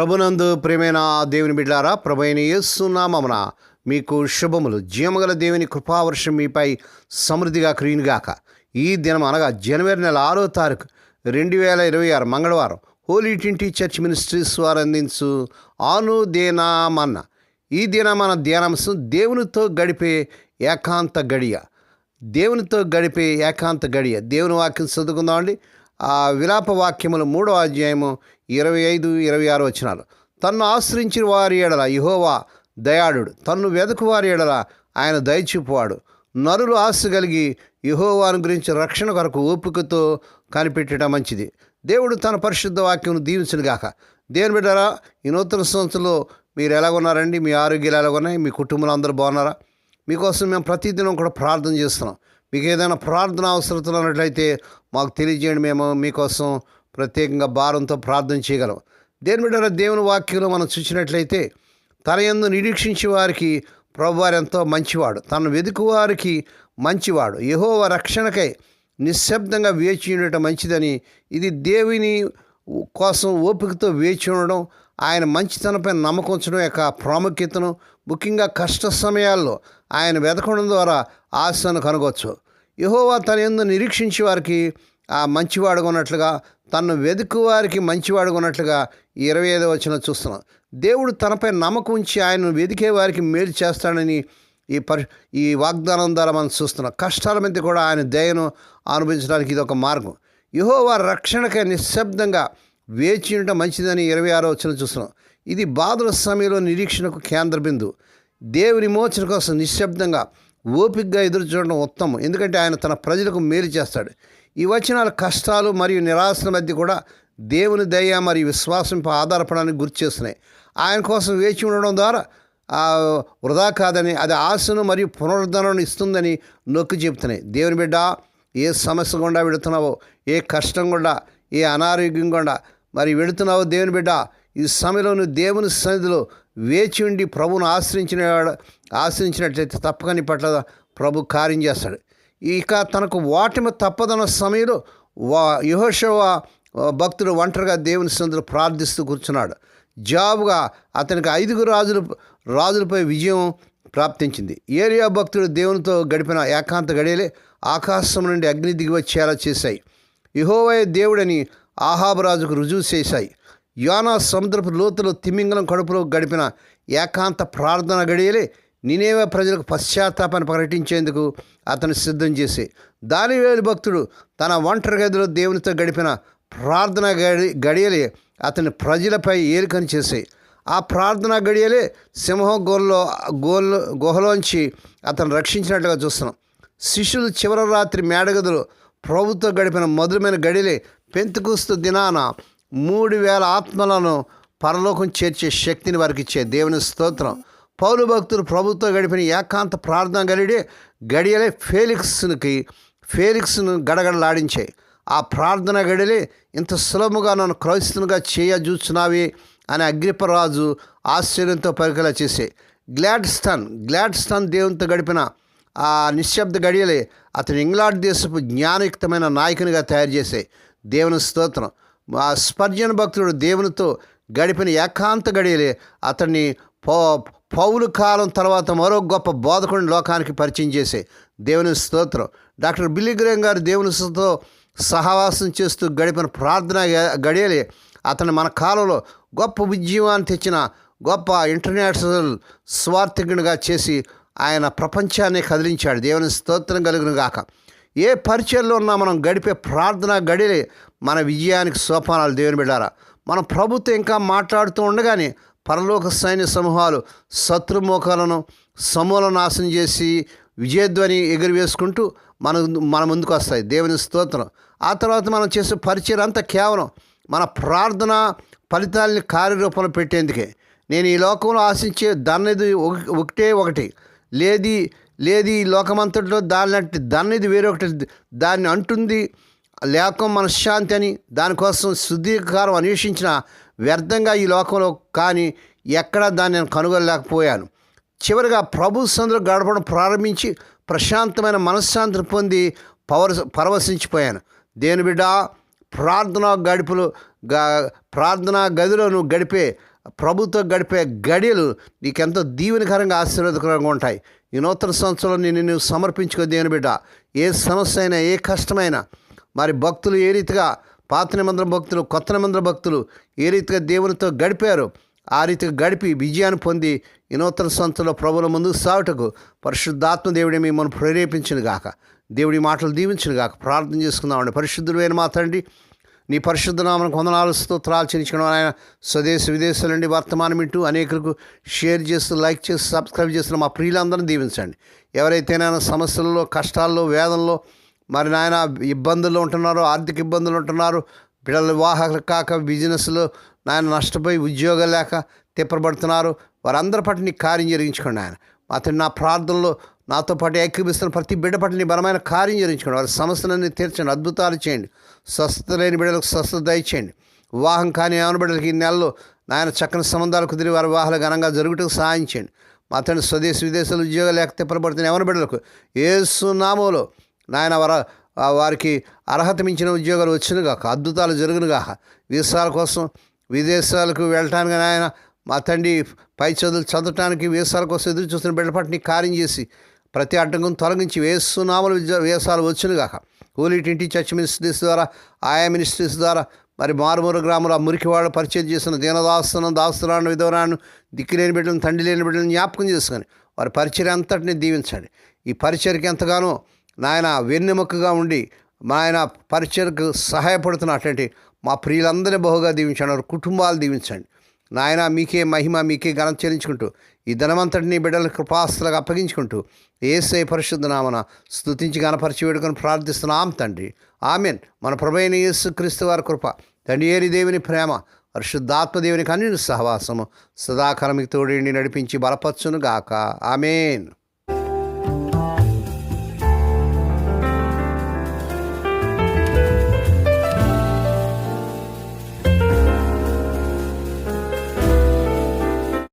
ప్రభునందు ప్రేమైన దేవుని బిడ్డారా ప్రభైన యేసునామమున మీకు శుభములు. జీవగల దేవుని కృపావర్షం మీపై సమృద్ధిగా క్రీనుగాక ఈ దినం అనగా జనవరి నెల ఆరో తారీఖు రెండు వేల ఇరవై ఆరు మంగళవారం హోలీ ట్వంటీ చర్చ్ మినిస్ట్రీస్ వారు అందించు ఆను దేనామన్న ఈ దినమన్న ధ్యానాంశం దేవునితో గడిపే ఏకాంత గడియ. దేవునితో గడిపే ఏకాంత గడియ. దేవుని వాక్యం చదువుకుందామండి. ఆ విలాప వాక్యములు మూడో అధ్యాయము ఇరవై ఐదు ఇరవై ఆరు వచ్చినారు తన్ను ఆశ్రయించిన వారి ఎడల యహోవా దయాళుడు. తన్ను వెదకు వారి ఎడల ఆయన దయచూపువాడు. నరులు ఆశ కలిగి యహోవాను గురించి రక్షణ కొరకు ఓపికతో కనిపెట్టడం మంచిది. దేవుడు తన పరిశుద్ధ వాక్యం దీవించునుగాక దేవుని బిడ్డారా ఈ నూతన సంవత్సరంలో మీరు ఎలాగున్నారండి మీ ఆరోగ్యాలు ఎలాగున్నాయి మీ కుటుంబంలో అందరూ బాగున్నారా? మీకోసం మేము ప్రతిదినం కూడా ప్రార్థన చేస్తున్నాం. మీకు ఏదైనా ప్రార్థన అవసరం ఉన్నట్లయితే మాకు తెలియజేయండి. మేము మీకోసం ప్రత్యేకంగా భారంతో ప్రార్థన చేయగలం. దేని బిడ్డ దేవుని వాక్యంలో మనం చూసినట్లయితే తన యందు నిరీక్షించే వారికి ప్రభువారు ఎంతో మంచివాడు. తను వెతుకు వారికి మంచివాడు. యహోవ రక్షణకై నిశ్శబ్దంగా వేచి ఉండటం మంచిదని ఇది దేవుని కోసం ఓపికతో వేచి ఉండడం ఆయన మంచితనంపై నమ్మకం ఉంచడం యొక్క ప్రాముఖ్యతను ముఖ్యంగా కష్ట సమయాల్లో ఆయన వెతకడం ద్వారా ఆశను కనుగొచ్చు. యహోవా తన ఎందు నిరీక్షించే వారికి ఆ మంచివాడుగా ఉన్నట్లుగా తను వెతుకు వారికి మంచివాడుగా ఉన్నట్లుగా ఇరవై ఐదో వచ్చిన చూస్తున్నాం. దేవుడు తనపై నమ్మకం ఉంచి ఆయనను వెతికే వారికి మేలు చేస్తాడని ఈ పరి ఈ వాగ్దానం ద్వారా మనం చూస్తున్నాం. కష్టాల మీద కూడా ఆయన దయను అనుభవించడానికి ఇది ఒక మార్గం. యహో వారి రక్షణకై నిశ్శబ్దంగా వేచి ఉండటం మంచిదని ఇరవై ఆరో వచ్చిన చూస్తున్నాం. ఇది బాధల సమయంలో నిరీక్షణకు కేంద్ర బిందు దేవుని మోచన కోసం నిశ్శబ్దంగా ఓపికగా ఎదురు చూడడం ఉత్తమం. ఎందుకంటే ఆయన తన ప్రజలకు మేలు చేస్తాడు. ఈ వచనాలు కష్టాలు మరియు నిరాశల మధ్య కూడా దేవుని దయ మరియు విశ్వాసంపై ఆధారపడడానికి గుర్తు చేస్తున్నాయి. ఆయన కోసం వేచి ఉండడం ద్వారా వృధా కాదని అది ఆశను మరియు పునరుద్ధరణను ఇస్తుందని నొక్కి చెబుతున్నాయి దేవుని బిడ్డ ఏ సమస్య గుండా వెడుతున్నావో ఏ కష్టం గుండా ఏ అనారోగ్యం గుండా మరి వెడుతున్నావో దేవుని బిడ్డ ఈ సమయంలో నువ్వు దేవుని సన్నిధిలో వేచి ఉండి ప్రభువును ఆశ్రయించిన ఆశ్రయించినట్లయితే తప్పక నీ పట్ల ప్రభు కార్యం చేస్తాడు. ఇక తనకు వాటిమి తప్పదన్న సమయంలో వా యహోషవ భక్తుడు ఒంటరిగా దేవుని సన్నిధిలో ప్రార్థిస్తూ కూర్చున్నాడు. జాబుగా అతనికి ఐదుగురు రాజులు రాజులపై విజయం ప్రాప్తించింది. ఏరియా భక్తుడు దేవునితో గడిపిన ఏకాంత గడియలే ఆకాశం నుండి అగ్ని దిగివచ్చేలా చేశాయి. యుహోవయ దేవుడని ఆహాబరాజుకు రుజువు చేశాయి. యోనా సముద్రపు లోతులో తిమింగలం కడుపులో గడిపిన ఏకాంత ప్రార్థన గడియలే నినేవ ప్రజలకు పశ్చాత్తాపాన్ని ప్రకటించేందుకు అతను సిద్ధం చేసి దానివేలు భక్తుడు తన ఒంటరి గదిలో దేవునితో గడిపిన ప్రార్థన గడి గడియలే అతని ప్రజలపై ఏలికని చేసాయి ఆ ప్రార్థన గడియలే సింహం గోల్లో గోల్ గుహలోంచి అతను రక్షించినట్లుగా చూస్తున్నాం. శిష్యులు చివరి రాత్రి మేడగదులు ప్రభుత్వ గడిపిన మధురమైన గడిలే పెంతుకూస్తు దినాన మూడు వేల ఆత్మలను పరలోకం చేర్చే శక్తిని వారికి ఇచ్చే దేవుని స్తోత్రం. పౌలు భక్తులు ప్రభుత్వం గడిపిన ఏకాంత ప్రార్థన గడిడే గడియలే ఫేలిక్స్కి ఫేలిక్స్ను గడగడలాడించాయి ఆ ప్రార్థన గడిలే ఇంత సులభంగా నన్ను క్రైస్తునుగా చేయ అని అగ్రిపరాజు ఆశ్చర్యంతో పరికలా చేసే. గ్లాడ్స్టన్ గ్లాడ్స్టన్ దేవునితో గడిపిన ఆ నిశ్శబ్ద గడియలే అతను ఇంగ్లాండ్ దేశపు జ్ఞానయుక్తమైన నాయకునిగా తయారు చేసే. దేవుని స్తోత్రం. ఆ స్పర్జన భక్తుడు దేవునితో గడిపిన ఏకాంత గడియలే అతన్ని పో పౌలు కాలం తర్వాత మరో గొప్ప బోధకుడిని లోకానికి పరిచయం చేసే దేవుని స్తోత్రం. డాక్టర్ బిల్లిగ్రేం గారు దేవునితో సహవాసం చేస్తూ గడిపిన ప్రార్థన గడియలే. అతను మన కాలంలో గొప్ప ఉద్యమాన్ని తెచ్చిన గొప్ప ఇంటర్నేషనల్ స్వార్థికునిగా చేసి ఆయన ప్రపంచాన్ని కదిలించాడు. దేవుని స్తోత్రం కలిగిన గాక. ఏ పరిచయంలో ఉన్నా మనం గడిపే ప్రార్థన గడిలే మన విజయానికి సోపానాలు దేవుని బిడ్డారా. మన ప్రభుత్వం ఇంకా మాట్లాడుతూ ఉండగానే పరలోక సైన్య సమూహాలు శత్రుమోకాలను సమూల నాశనం చేసి విజయధ్వని ఎగురవేసుకుంటూ మన మన ముందుకు వస్తాయి. దేవుని స్తోత్రం. ఆ తర్వాత మనం చేసే పరిచయం అంతా కేవలం మన ప్రార్థన ఫలితాలని కార్యరూపంలో పెట్టేందుకే. నేను ఈ లోకంలో ఆశించే దానిది ఒక- ఒకటే ఒకటి. లేది లేది ఈ లోకమంతటిలో దాని దానిది వేరొకటి. దాన్ని అంటుంది లేకం మనశ్శాంతి అని దానికోసం శుద్ధీకారం అన్వేషించిన వ్యర్థంగా ఈ లోకంలో కానీ ఎక్కడా దాన్ని నేను కనుగొనలేకపోయాను. చివరిగా ప్రభు సందులో గడపడం ప్రారంభించి ప్రశాంతమైన మనశ్శాంతిని పొంది పవర్ పరవశించిపోయాను. దేని బిడ్డ ప్రార్థనా గడుపులు గా ప్రార్థనా గదిలో నువ్వు గడిపే ప్రభుత్వం గడిపే గడియలు నీకెంతో దీవెనకరంగా ఆశీర్వాదకరంగా ఉంటాయి. ఈ నూతన సంవత్సరంలో నేను నువ్వు సమర్పించుకో దేని బిడ్డ. ఏ సమస్య అయినా ఏ కష్టమైనా మరి భక్తులు ఏ రీతిగా పాత నిబంధన భక్తులు కొత్త నిబంధన భక్తులు ఏ రీతిగా దేవునితో గడిపారు ఆ రీతిగా గడిపి విజయాన్ని పొంది వినూతన సంతలో ప్రభుల ముందు సాగుటకు పరిశుద్ధాత్మ దేవుడే మిమ్మల్ని ప్రేరేపించిన గాక. దేవుడి మాటలు దీవించిన గాక. ప్రార్థన చేసుకుందామండి. పరిశుద్ధుడైన మా తండ్రి నీ పరిశుద్ధ నామను కొందనాలు స్తోత్రాలు చెల్లించడం ఆయన స్వదేశ విదేశాల నుండి వర్తమానం వింటూ అనేకులకు షేర్ చేస్తూ లైక్ చేస్తూ సబ్స్క్రైబ్ చేస్తున్న మా ప్రియులందరినీ దీవించండి. ఎవరైతేనైనా సమస్యల్లో కష్టాల్లో వేదంలో మరి నాయన ఇబ్బందులు ఉంటున్నారు ఆర్థిక ఇబ్బందులు ఉంటున్నారు పిల్లల వివాహాలు కాక బిజినెస్లో నాయన నష్టపోయి ఉద్యోగాలు లేక తిప్పబడుతున్నారు. వారందరి పట్ల నీ కార్యం జరిగించుకోండి ఆయన అతను నా ప్రార్థనలో నాతో పాటు ఏకీభిస్తున్న ప్రతి బిడ్డ పట్ల నీ బలమైన కార్యం జరిగించుకోండి. వారి సమస్యలన్నీ తీర్చండి అద్భుతాలు చేయండి. స్వస్థత లేని బిడ్డలకు స్వస్థత దయచేయండి. వివాహం కాని ఏమైనా బిడ్డలకి ఈ నెలలో నాయన చక్కని సంబంధాలు కుదిరి వారి వివాహాలు ఘనంగా జరుగుటకు సహాయం చేయండి. మా తండ్రి స్వదేశ విదేశాలు ఉద్యోగాలు లేక తిప్పబడుతున్న ఎవరి బిడ్డలకు ఏసునామోలో నాయన వార వారికి అర్హత మించిన ఉద్యోగాలు వచ్చినగాక అద్భుతాలు జరుగునుగాక. వీసాల కోసం విదేశాలకు వెళ్ళటానికి నాయన మా తండ్రి పై చదువులు చదవటానికి వీసాల కోసం ఎదురు చూస్తున్న బిడ్డ కార్యం చేసి ప్రతి అడ్డంకం తొలగించి వేస్తున్నామలు వేసాలు వచ్చినగాక కూలీటి ఇంటి చర్చ్ మినిస్ట్రీస్ ద్వారా ఆయా మినిస్ట్రీస్ ద్వారా మరి మారుమూల గ్రామంలో ఆ మురికివాడు పరిచయం చేసిన దీనదాస్తులను దాస్తురాను విధవరాను దిక్కులేని బిడ్డలను తండ్రి లేని బిడ్డలను జ్ఞాపకం చేసుకొని వారి పరిచయం అంతటిని దీవించండి. ఈ పరిచయకి ఎంతగానో నాయన వెన్నెముకగా ఉండి మా ఆయన పరిచయకు సహాయపడుతున్నటువంటి మా ప్రియులందరినీ బహుగా దీవించండి. వారి కుటుంబాలు దీవించండి. నాయన మీకే మహిమ మీకే ఘనం చెల్లించుకుంటూ ఈ ధనమంతటిని బిడ్డల కృపాస్తులకు అప్పగించుకుంటూ ఏసై పరిశుద్ధ నామన స్థుతించి గణపరిచి వేడుకొని ప్రార్థిస్తున్నాం తండ్రి. ఆమెన్. మన ప్రభైన యేసు క్రీస్తు వారి కృప తండ్రి ఏరి దేవుని ప్రేమ పరిశుద్ధాత్మదేవునికి అన్ని సహవాసము సదాకాలమికి మీకు తోడేండి నడిపించి బలపరచును గాక ఆమెన్.